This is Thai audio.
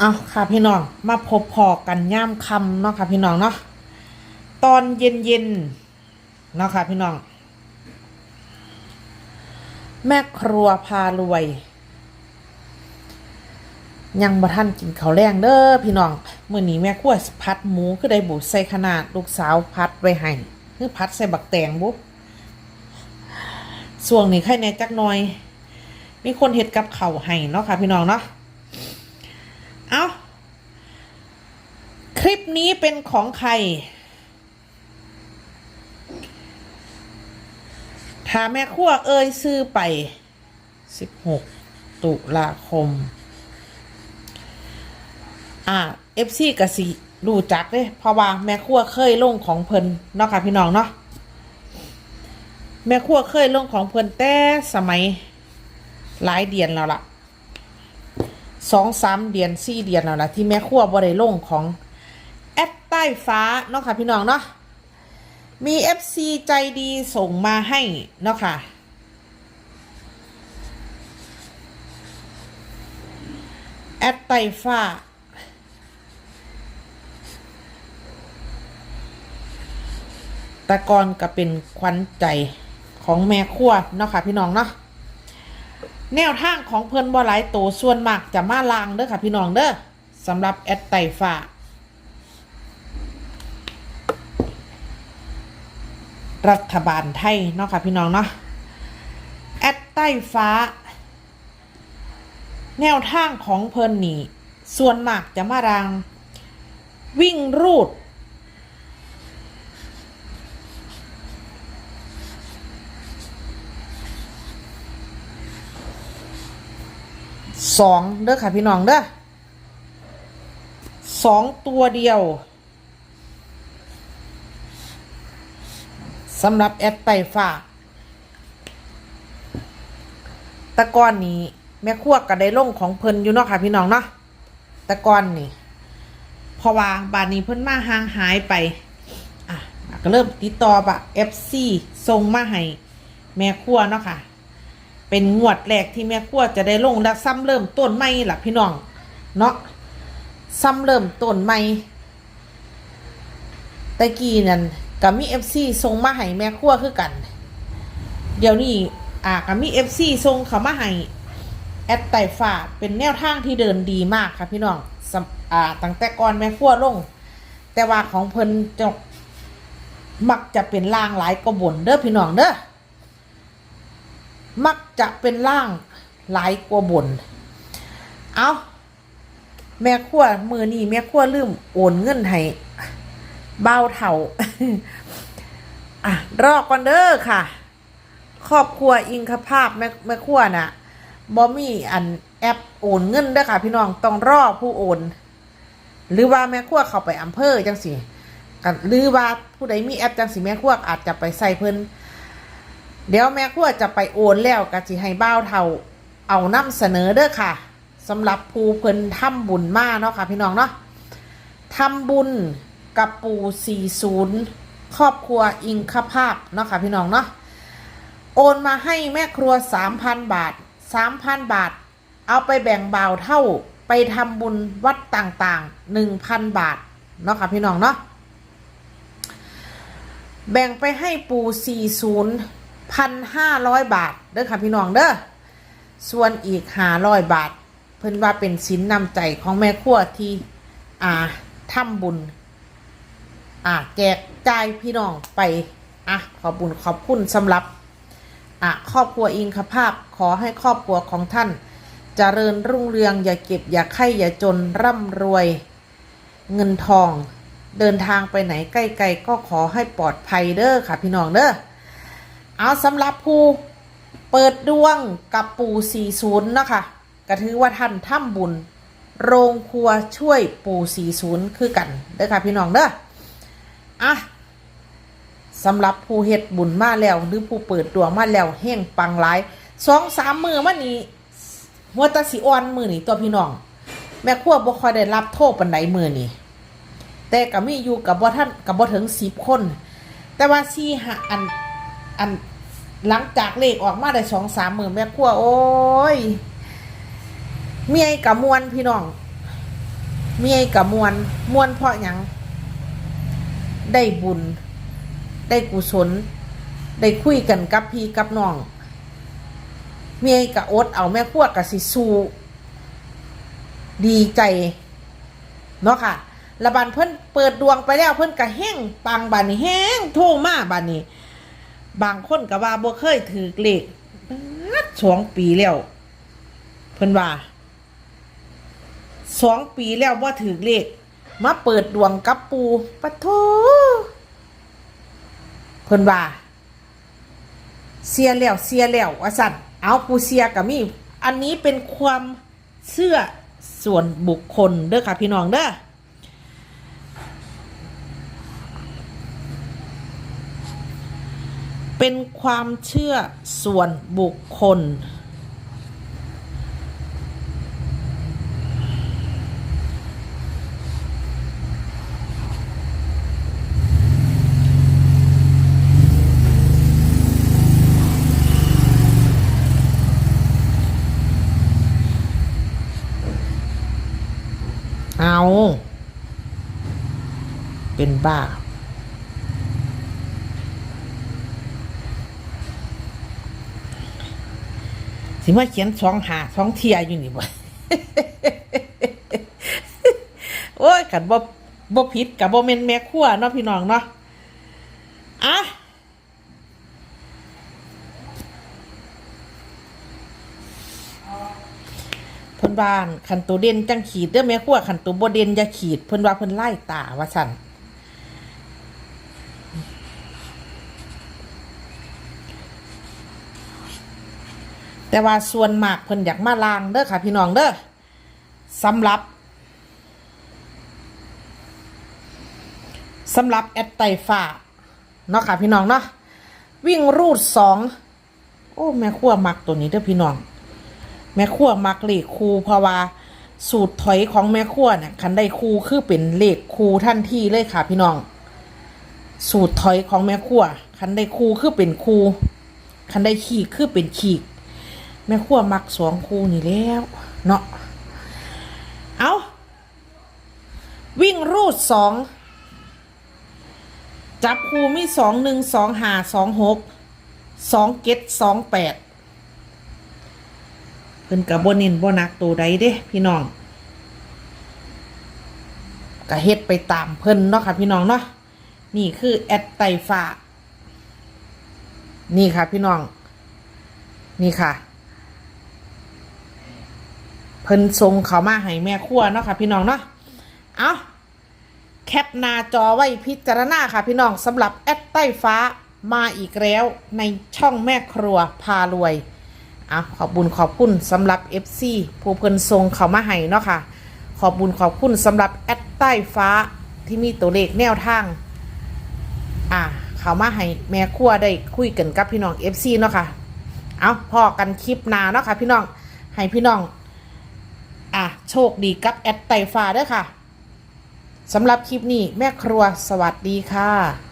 เอาค่ะพี่น้องมาพบพอกันย่ามคำเนาะค่ะพี่น้องเนาะตอนเย็นเย็นๆเนาะค่ะพี่น้อง แม่ครัวพารวย ยังบ่ท่านกินข้าวแรงเด้อพี่น้องเมื้อนี้แม่ครัวพัดหมูคือได้บุใส่ขนาดลูกสาวพัดไว้ให้คือพัดใส่บักแตงบุบส่วงนี้ใครแน่จักหน่อย มีคนเฮ็ดกับเข้าให้เนาะค่ะพี่น้องเนาะ เอาค ลิปนี้เป็นของใครถ้าแม่ขั้วเอ่ยซื้อไป 16 ตุลาคม อ่า FC กสิรู้จักเด้เพราะว่าแม่ขั้วเคยลงของเพิ่นเนาะค่ะพี่น้องเนาะแม่ขั้วเคยลงของเพิ่นแต่สมัยหลายเดือนแล้วล่ะสองสามเดือนสี่เดือนแล้วล่ะที่แม่ครัวบริลงของ ต้ฟ้าเนาะค่ะพี่น้องเนาะมี FC ใจดีส่งมาให้เนาะค่ะแอปใต้ฟ้าแต่ก่อนก็เป็นขวัญใจของแม่ครัวเนาะค่ะพี่น้องเนาะแนวทางของเพิ่อนบ่หลายโตวส่วนมากจะมาลางเด้อค่ะพี่น้องเด้อสำหรับแอดไตฟ้า รัฐบาลไทยเนาะค่ะพี่น้องเนาะแอดไต้ฟ้า แนวทางของเพิ่นนี่ส่วนมากจะมาราง วิ่งรูด สองเด้อค่ะพี่น้องเด้อสองตัวเดียว สำหรับแอดไตฝาตะก้อนนี้ แม่ครัวก็ได้ลงของเพิ่นอยู่เนาะค่ะ พี่น้องเนาะตะก้อนนี่เพราะว่าบานนี้เพิ่นมาห่างหายไปอะก็เริ่มติดต่อปะ FC ส่งมาให้แม่ครัวเนาะค่ะ เป็นงวดแรกที่แม่ครัวจะได้ลงและซ้ำเริ่มต้นใหม่ล่ะพี่น้องเนาะซ้ำเริ่มต้นใหม่ตะกี้นั่น กับมีเอฟซีส่งมาให้แม่ครัวคือกัน เดี๋ยวนี้อ่ากับมีเอฟซีส่งเขามาให้แอดไต่ฝาเป็นแนวทางที่เดินดีมากค่ะพี่น้องอ่าตั้งแต่ก่อนแม่ครัวลง แต่ว่าของเพิ่นจะมักจะเป็นล่างหลายกว่าบนเด้อพี่น้องเด้อมักจะเป็นล่างหลายกว่าบน เอาแม่ขั้วมือนี่แม่ขั้วลืมโอนเงินให้เบ้าเถ่า อะรอก่อนเด้อค่ะ ครอบครัวอิงคภาพแม่แม่ขั้วน่ะบอมีอันแอปโอนเงินเด้อค่ะ พี่น้องต้องรอผู้โอน หรือว่าแม่ขั้วเข้าไปอำเภอจังสิหรือว่าผู้ใดมีแอปจังสิแม่ขั้วอาจจะไปใส่เพิ่นเดี๋ยวแม่ครัวจะไปโอนแล้วก็สิให้บ้าวเท่าเอานำเสนอเด้อค่ะสำหรับภูเพิ่นทำบุญมาเนาะค่ะ พี่น้องเนาะทำบุญ กับปู่40 ครอบครัวอิงคภาพเนาะค่ะพี่น้องเนาะโอนมาให้แม่ครัว 3,000 บาท 3,000 บาท เอาไปแบ่งบ่าวเท่าไปทำบุญวัดต่างๆ 1,000 บาท เนาะค่ะพี่น้องเนาะแบ่งไปให้ปู่40พันห้าร้อยบาท เด้อค่ะพี่น้องเด้อส่วนอีกห้าร้อยบาท เพิ่นว่าเป็นสินนำใจของแม่ครัวที่อ่าทำบุญ อ่าแจกจ่ายพี่น้องไป อะ ขอบุญขอบคุณสำหรับ อะ ครอบครัวอิงคภาพ ขอให้ครอบครัวของท่านเจริญรุ่งเรือง อย่าเก็บ อย่าไข้อย่าจนร่ำรวย เงินทอง เดินทางไปไหนใกล้ๆก็ขอให้ปลอดภัยเด้อค่ะ พี่น้องเด้อ เอาสำหรับผู้เปิดดวงกับปู่40 นะคะก็ถือว่าท่านทำบุญ โรงครัวช่วยปู่40 คือกันเด้อค่ะ พี่น้องเด้อ อะสำหรับผู้เฮ็ดบุญมาแล้ว หรือผู้เปิดดวงมาแล้วเฮงปังหลายสองสามมือมานี้หัวตาสีอ่อนมือนี่ตัวพี่น้อง แม่ครัวบ่ค่อยได้รับโทษปันไดมือนี่แต่ก็มีอยู่กับบ่ท่านกับบ่ถึงสิบคน แต่ว่าสี่หาอันอันหลังจากเลขออกมาได้สองสามมื่นแม่ครัวโอ้ยเมียกับมวนพี่น้องเมียกับมวลมวลเพราะหยัง ได้บุญ ได้กุศล ได้คุยกันกับพี่กับน้อง เมียกับอดเอาแม่พวกกับสิสูดีใจ เนาะค่ะระบานเพิ่นเปิดดวงไปแล้วเพิ่นก็แห้งปังบานแห้งโทมาบานนี้ บางคนก็ว่าบ่เคยถือเลขสองปีแล้ว เพิ่นว่าสองปีแล้วว่าถือเลข มาเปิดดวงกับปูปะโทเพิ่นว่า เสียแล้วเสียแล้วว่าสั่นเอาปูเสียกับมีอันนี้เป็นความเชื่อส่วนบุคคลเด้อค่ะพี่น้องเด้อเป็นความเชื่อส่วนบุคคล เอาเป็นบ้า สิมาเขียนสองหาสองเทียอยู่นี่บ่โอ้ยกันบ่บ่ผิดกับบ่แม่นแม่ครัวเนาะพี่น้องเนาะอะ เพิ่นบ้านขันตัวเด่นจังขีดเด้อแม่ครัวขันตัวบ่เด่นอย่าขีด เพิ่นว่าเพิ่นไล่ตาว่าซั่นแต่ว่าส่วนมากเพิ่นอยากมาลางเด้อค่ะ พี่น้องเด้อสำหรับสำหรับแอดไตฟ้าเนาะค่ะพี่น้องเนาะวิ่งรูดสองโอ้แม่ขั้วมักตัวนี้เด้อพี่น้อง แม่ขั้วมักเลขคูเพราะว่าสูตรถอยของแม่ขั้วเนี่ยคันได้คูคือเป็นเลขคูทันทีเลยค่ะพี่น้อง สูตรถอยของแม่ขั้วคันได้คูคือเป็นคูคันได้ขีกคือเป็นขีกแม่ขั้วมักสองคูนี่แล้วเนาะเอาวิ่งรูดสองจับคูมีสองหนึ่งสองหาสองหกสองเก็ดสองแปด เพิ่นกับบนินบนักตัวใดเด้ พี่น้องก็เฮ็ดไปตามเพิ่นเนาะค่ะพี่น้องเนาะนี่คือแอดไตฟ้านี่ค่ะพี่น้อง นี่ค่ะ เพิ่นทรงเขามาให้แม่ครัวเนาะค่ะพี่น้องเนาะเอาแคปหน้าจอไว้พิจารณาค่ะพี่น้องสำหรับแอดใต้ฟ้ามาอีกแล้วในช่องแม่ครัวพารวย อะขอบบุญขอบคุณสำหรับ FC ผู้เพิ่นทรงเขามาให้เนาะค่ะ ขอบบุญขอบคุณสำหรับแอดใต้ฟ้าที่มีตัวเลขแนวทาง อะเขามาให้แม่ครัวได้คุยกันกับพี่น้อง FC เนาะค่ะ เอาพอกันคลิปหนาเนาะค่ะพี่น้อง ให้พี่น้อง อะโชคดีกับแอดไตฟ้าด้วยค่ะสำหรับคลิปนี้แม่ครัวสวัสดีค่ะ